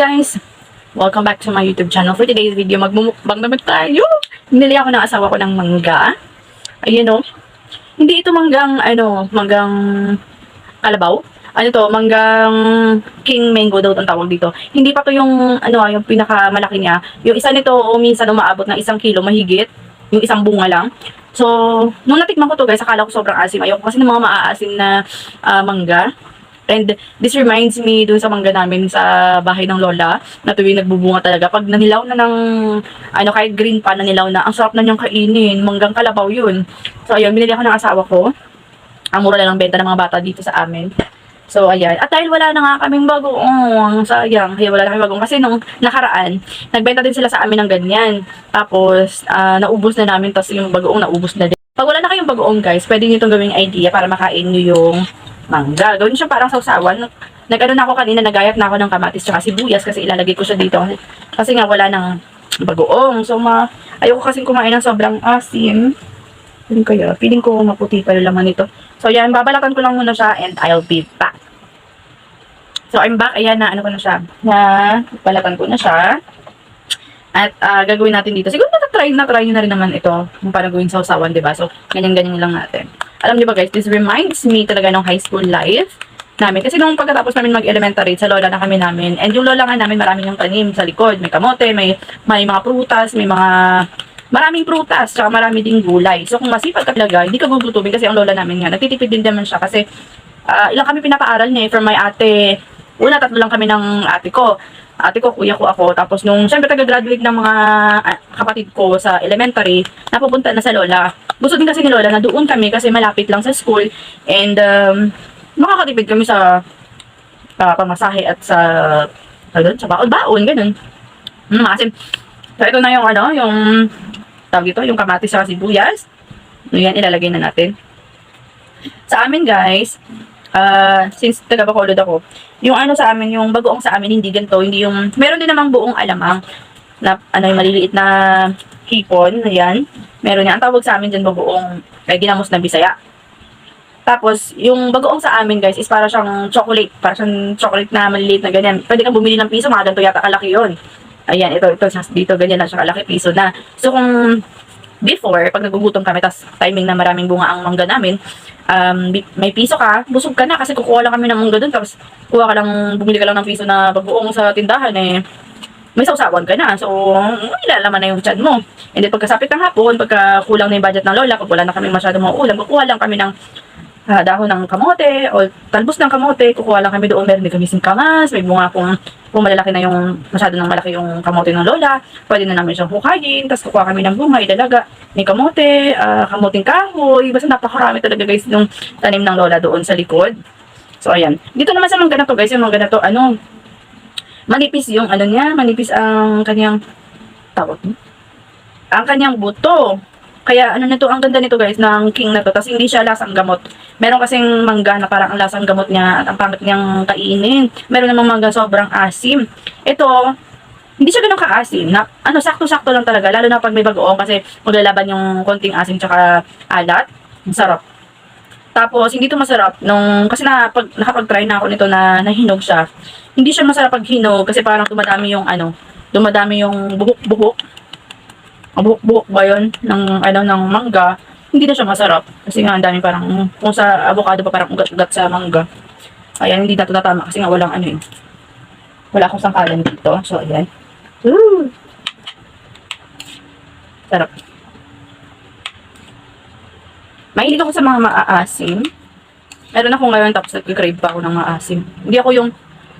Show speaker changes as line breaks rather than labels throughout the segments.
guys! Welcome back to my YouTube channel. For today's video, magmumukbang naman tayo. Nili ako ng asawa ko ng mangga. Ayun o. Hindi ito manggang, ano, manggang kalabaw. Ano to, manggang king mango daw ang tawag dito. Hindi pa to yung, ano, yung pinakamalaki niya. Yung isa nito, o minsan umaabot ng isang kilo mahigit. Yung isang bunga lang. So, nung natikman ko to guys, akala ko sobrang asim. Ayoko kasi ng mga maaasim na ah, mangga. And this reminds me dun sa mangga namin sa bahay ng lola na tuwing nagbubunga talaga. Pag nanilaw na ng, ano, kahit green pa nanilaw na, ang sarap na niyang kainin. Manggang kalabaw yun. So, ayun, binili ako ng asawa ko. Ang mura lang ng benta ng mga bata dito sa amin. So, ayan. At dahil wala na nga kaming bagoong, sayang, kaya wala na kaming bagoong. Kasi nung nakaraan, nagbenta din sila sa amin ng ganyan. Tapos, ah, naubos na namin, tapos yung bagoong naubos na din. Pag wala na kayong bagoong, guys, pwede nyo itong gawing idea para makain nyo yung mangga. Gawin siya parang sausawan. Nag-ano na ako kanina, nagayat na ako ng kamatis tsaka sibuyas kasi ilalagay ko siya dito. Kasi nga wala ng bagoong. So, ma ayoko kasing kumain ng sobrang asim. Ano kaya? Feeling ko maputi pa yung laman nito. So, yan. Babalatan ko lang muna siya and I'll be back. So, I'm back. Ayan na, ano ko na siya. Na, balatan ko na siya. At ah, gagawin natin dito. Siguro na-try na try nyo na rin naman ito. Kung paano gawin sa usawan, di ba? So, ganyan-ganyan lang natin. Alam niyo ba guys, this reminds me talaga ng high school life namin. Kasi nung pagkatapos namin mag-elementary, sa lola na kami namin. And yung lola nga namin, marami yung tanim sa likod. May kamote, may, may mga prutas, may mga maraming prutas, tsaka marami ding gulay. So, kung masipag ka talaga, hindi ka gugutubin kasi ang lola namin nga, nagtitipid din naman siya kasi ah, ilang kami pinapaaral niya eh, from my ate. Una, tatlo lang kami ng ate ko. Ate ko, kuya ko ako. Tapos nung, syempre, taga-graduate ng mga ah, kapatid ko sa elementary, napupunta na sa lola. Gusto din kasi ni lola na doon kami kasi malapit lang sa school. And, um, makakatipid kami sa uh, pamasahe at sa, ano, sa baon-baon, ganun. Mm, kasi, so ito na yung, ano, yung, tawag dito, yung kamatis sa sibuyas. Yan, ilalagay na natin. Sa amin, guys, ah since taga Bacolod ako, yung ano sa amin, yung bagoong sa amin, hindi ganito, hindi yung, meron din namang buong alamang, na, ano, yung maliliit na hipon, ayan. Meron yan. Ang tawag sa amin dyan, bagoong, kaya ginamos na bisaya. Tapos, yung bagoong sa amin, guys, is para siyang chocolate. Para siyang chocolate na maliliit na ganyan. Pwede kang bumili ng piso, mga ganito yata kalaki yun. Ayan, ito, ito, dito, ganyan na siya kalaki, piso na. So, kung before, pag nagugutom kami, tas timing na maraming bunga ang mangga namin, um, may piso ka, busog ka na kasi kukuha lang kami ng mangga doon, tapos kuha ka lang, bumili ka lang ng piso na bagoong sa tindahan, eh, may sausawan ka na. So, ilalaman na yung tiyan mo. And then, pagkasapit ng hapon, pagka kulang na yung budget ng lola, pag wala na kami masyadong mga ulam, kukuha lang kami ng ah, dahon ng kamote o talbos ng kamote, kukuha lang kami doon, meron din kami singkamas, may bunga kung, kung malalaki na yung, masyado nang malaki yung kamote ng lola, pwede na namin siyang hukayin, tapos kukuha kami ng bunga, idalaga, may kamote, ah, kamoting kahoy, basta napakarami talaga guys yung tanim ng lola doon sa likod. So, ayan. Dito naman sa mangga na to guys, yung mangga na to, ano, manipis yung ano niya, manipis ang kanyang tawag mo? Ang kanyang buto. Kaya ano nito, ang ganda nito guys, ng king na to. Tapos hindi siya lasang gamot. Meron kasing mangga na parang ang lasang gamot niya at ang pangit niyang kainin. Meron namang mangga sobrang asim. Ito, hindi siya ganun kaasim. Na, ano, sakto-sakto lang talaga. Lalo na pag may bagoong kasi maglalaban yung konting asim tsaka alat. Sarap. Tapos, hindi to masarap. Nung, kasi na, pag, nakapag-try na ako nito na nahinog siya. Hindi siya masarap pag hinog kasi parang dumadami yung ano, dumadami yung buhok-buhok. Buhok-buhok ba yun ng, ano, ng mangga. Hindi na siya masarap. Kasi nga, ang dami parang, kung sa avocado pa parang ugat-ugat sa mangga. Ayan, hindi na ito natama kasi nga walang ano eh. Wala akong sangkalan dito. So, ayan. Woo! Sarap. Mahilig ako sa mga maaasim. Meron ako ngayon tapos nag-crave pa ako ng maasim. Hindi ako yung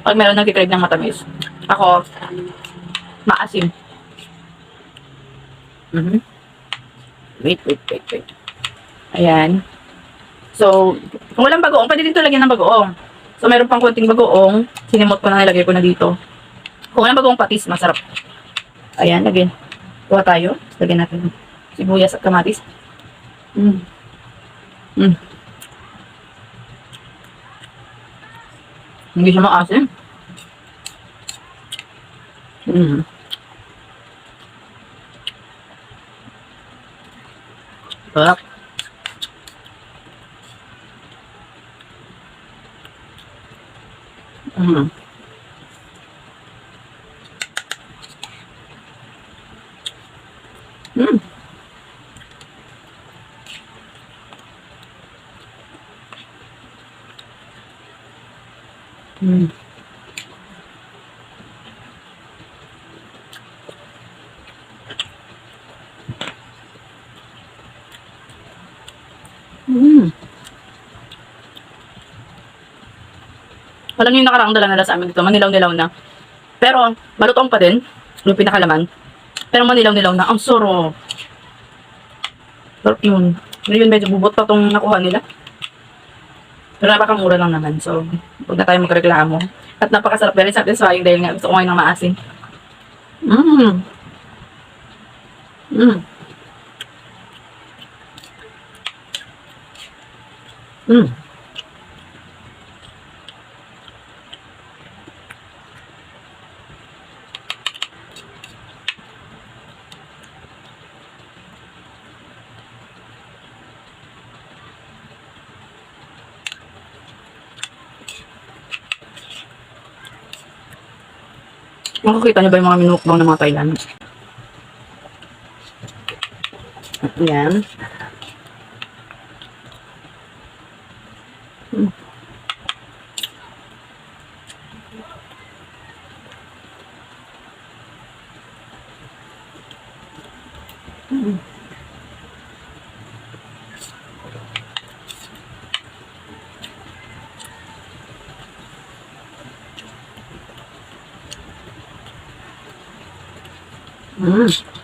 pag meron nag-crave ng matamis. Ako, maasim. Mhm. Wait, wait, wait, wait. Ayan. So, kung walang bagoong, pwede din ito lagyan ng bagoong. So, meron pang konting bagoong. Sinimot ko na nilagay ko na dito. Kung walang bagoong patis, masarap. Ayan, lagyan. Kuha tayo. Lagyan natin sibuyas at kamatis. Mm. Mm. Hindi siya maasim. Mm. Sarap. Mm-hmm. Mm. Mm. Mm. Mm. Walang yung nakaraang dala nila sa amin dito. Manilaw-nilaw na. Pero, malutong pa din. Yung pinakalaman. Pero manilaw-nilaw na. Ang soro. Sarap yun. Ngayon, medyo bubot pa tong nakuha nila. Pero napakamura lang naman. So, huwag na tayo magreklamo. At napakasarap. Very satisfying dahil nga gusto ko ngayon ng maasin. Mmm. Mmm. Mmm. Makikita niyo ba yung mga minukbang ng mga Thailand? Yan. Mm.